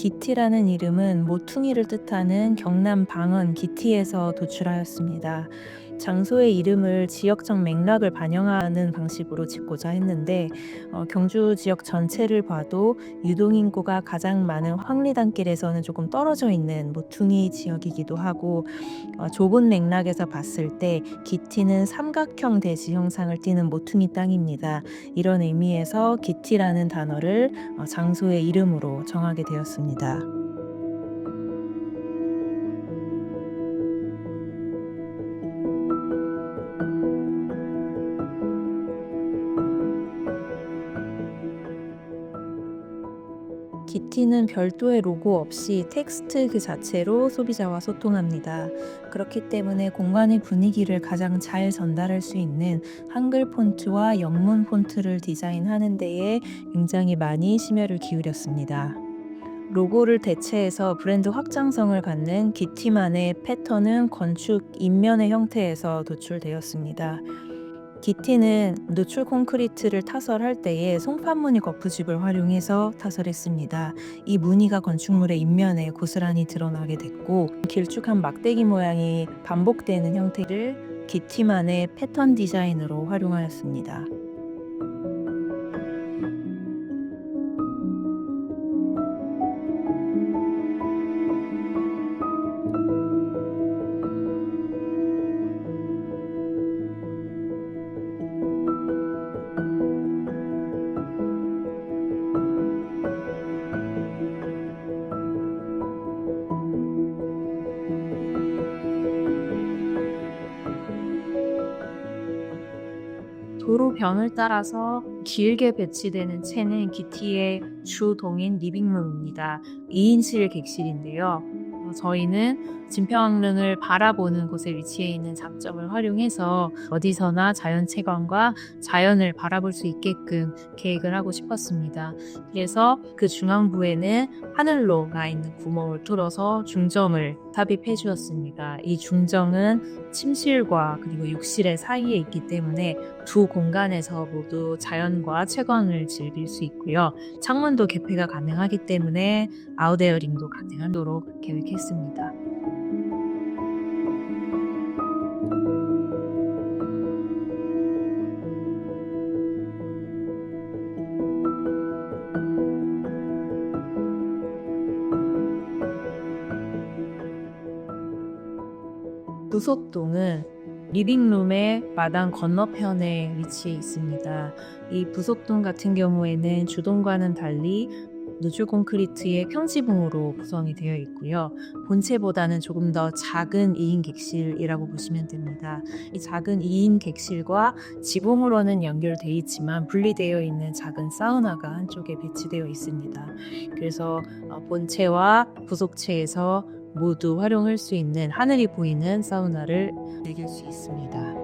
기티라는 이름은 모퉁이를 뜻하는 경남 방언 기티에서 도출하였습니다. 장소의 이름을 지역적 맥락을 반영하는 방식으로 짓고자 했는데 어, 경주 지역 전체를 봐도 유동인구가 가장 많은 황리단길에서는 조금 떨어져 있는 모퉁이 지역이기도 하고 어, 좁은 맥락에서 봤을 때 기티는 삼각형 대지 형상을 띠는 모퉁이 땅입니다. 이런 의미에서 기티라는 단어를 어, 장소의 이름으로 정하게 되었습니다. 기티는 별도의 로고 없이 텍스트 그 자체로 소비자와 소통합니다. 그렇기 때문에 공간의 분위기를 가장 잘 전달할 수 있는 한글 폰트와 영문 폰트를 디자인하는 데에 굉장히 많이 심혈을 기울였습니다. 로고를 대체해서 브랜드 확장성을 갖는 기티만의 패턴은 건축 인면의 형태에서 도출되었습니다. 기티는 노출 콘크리트를 타설할 때에 송판무늬 거푸집을 활용해서 타설했습니다. 이 무늬가 건축물의 인면에 고스란히 드러나게 됐고 길쭉한 막대기 모양이 반복되는 형태를 기티만의 패턴 디자인으로 활용하였습니다. 도로 변을 따라서 길게 배치되는 채는 기티의 주 동인 리빙룸입니다. 2인실 객실인데요. 어, 저희는 진평항릉을 바라보는 곳에 위치해 있는 장점을 활용해서 어디서나 자연 채광과 자연을 바라볼 수 있게끔 계획을 하고 싶었습니다. 그래서 그 중앙부에는 하늘로 나 있는 구멍을 뚫어서 중점을 삽입해 주었습니다. 이 중정은 침실과 그리고 욕실의 사이에 있기 때문에 두 공간에서 모두 자연과 채광을 즐길 수 있고요. 창문도 개폐가 가능하기 때문에 아웃에어링도 가능하도록 계획했습니다. 부속동은 리빙룸의 마당 건너편에 위치해 있습니다. 이 부속동 같은 경우에는 주동과는 달리 노출 콘크리트의 평지붕으로 구성이 되어 있고요. 본체보다는 조금 더 작은 2인 객실이라고 보시면 됩니다. 이 작은 2인 객실과 지붕으로는 연결되어 있지만 분리되어 있는 작은 사우나가 한쪽에 배치되어 있습니다. 그래서 어, 본체와 부속체에서 모두 활용할 수 있는 하늘이 보이는 사우나를 즐길 수 있습니다.